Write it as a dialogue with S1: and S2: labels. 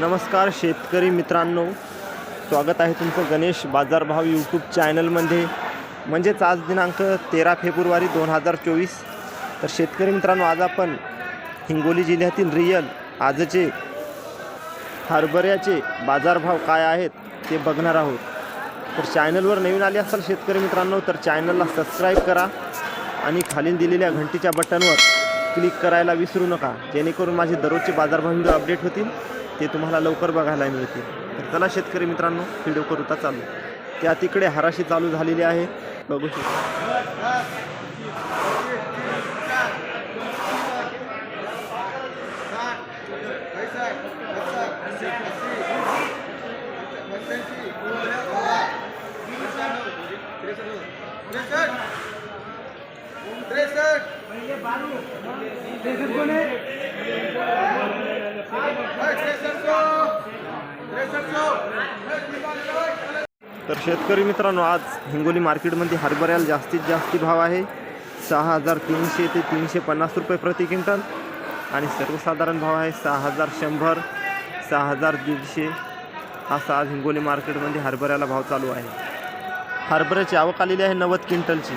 S1: नमस्कार शेतकरी मित्रांनो. स्वागत आहे तुमचं गणेश बाजारभाव यूट्यूब चॅनलमध्ये. म्हणजेच आज दिनांक तेरा फेब्रुवारी दोन हजार चोवीस. तर शेतकरी मित्रांनो आज आपण हिंगोली जिल्ह्यातील रियल आजचे हरभऱ्याचे बाजारभाव काय आहेत ते बघणार आहोत. तर चॅनलवर नवीन आले असाल शेतकरी मित्रांनो तर चॅनलला सबस्क्राईब करा आणि खालील दिलेल्या घंटीच्या बटनवर क्लिक करायला विसरू नका. जेणेकरून माझे दररोजचे बाजारभाव व्हिडिओ अपडेट होतील ते तुम्हाला लवकर बघायला मिळतील. तर चला शेतकरी मित्रांनो व्हिडिओ करूता चालू. त्या तिकडे हराशी चालू झालेली आहे. बघू शकता. तर शेतकरी मित्रांनो आज हिंगोली मार्केटमध्ये हरभऱ्याला जास्तीत जास्त भाव आहे. सहा हजार तीनशे ते तीनशे पन्नास रुपये प्रति क्विंटल आणि सर्वसाधारण भाव आहे सहा हजार शंभर सहा हजार दीडशे. असा आज हिंगोली मार्केटमध्ये हरभऱ्याला भाव चालू आहे. हरभऱ्याची आवक आलेली आहे नव्वद क्विंटलची.